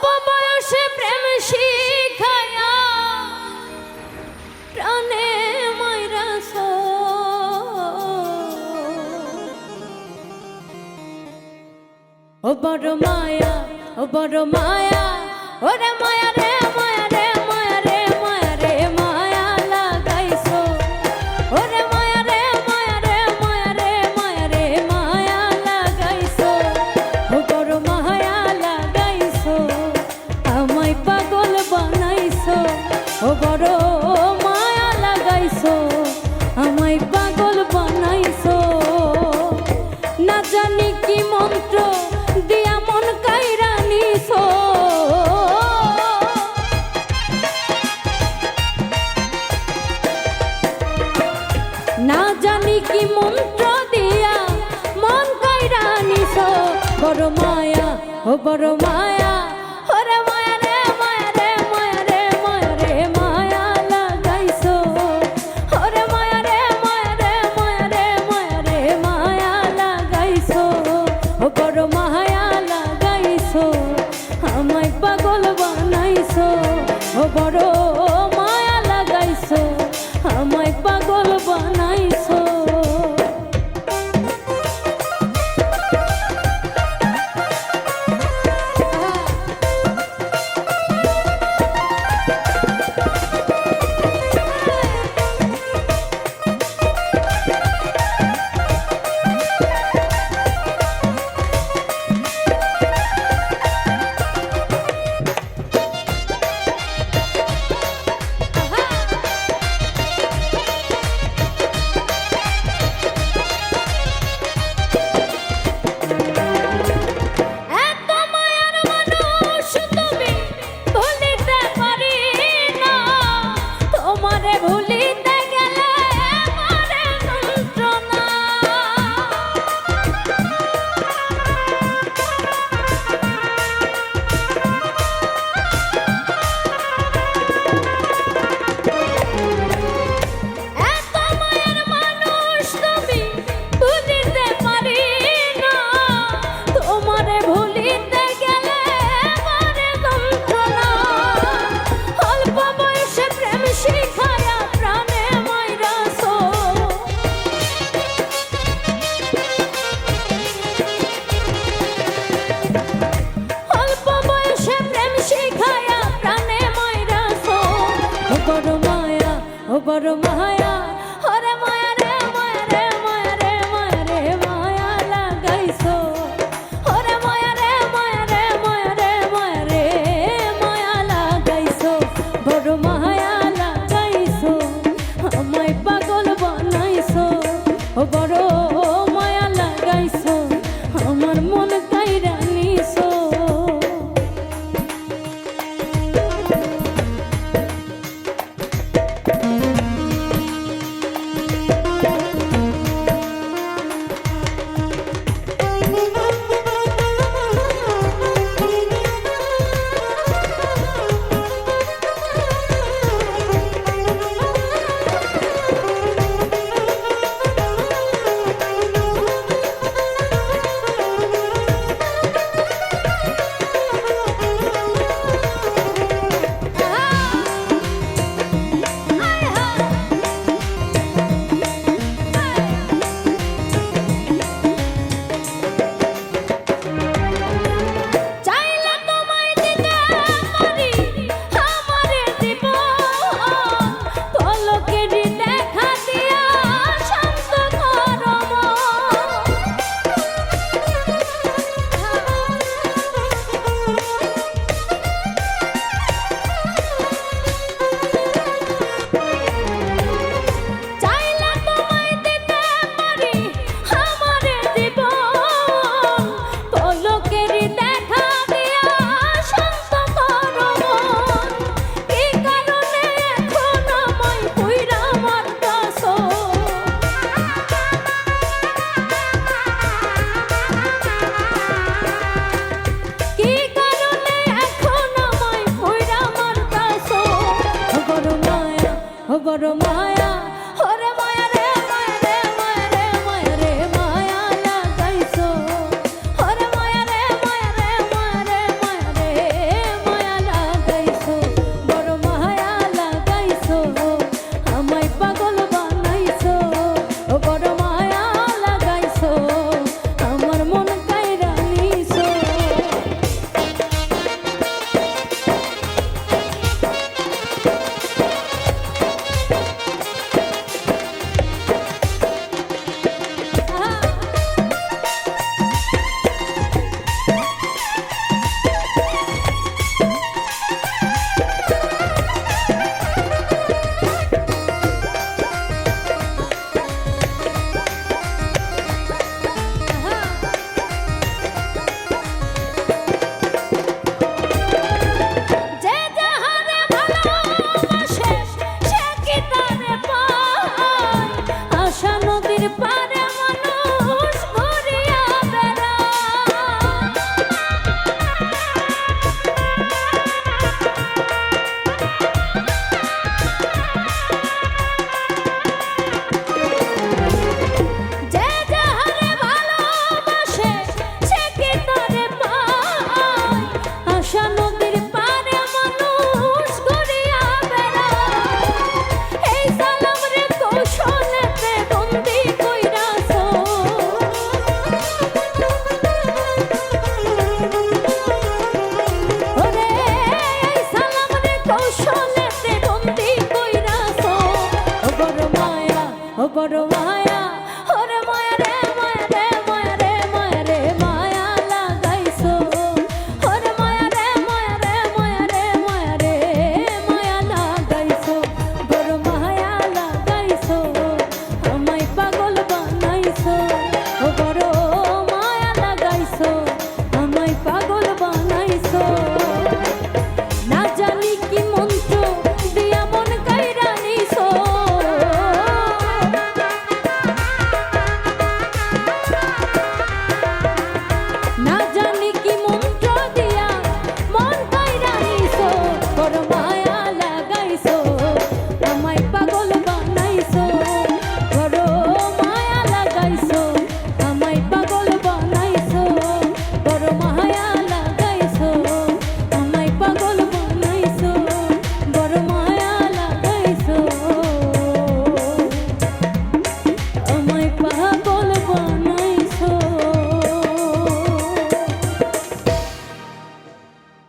অল্প বয়সে প্রেম শিখায়া প্রাণে ময়রাস ও বড় মায়া, ও বড় মায়া, ওরে মায়া রে। বড় মায়া। ওরে মায়া রে মায়া রে মায়া রে মায়া রে, মায়া লাগাইছো। ওরে মায়া রে মায়া রে মায়া রে মায়া রে, মায়া লাগাইছো। ও বড় মায়া লাগাইছো। আমায় পাগল বানাইছো। ও বড় বড় মায়া ও বড় মায়া ওরে মায়া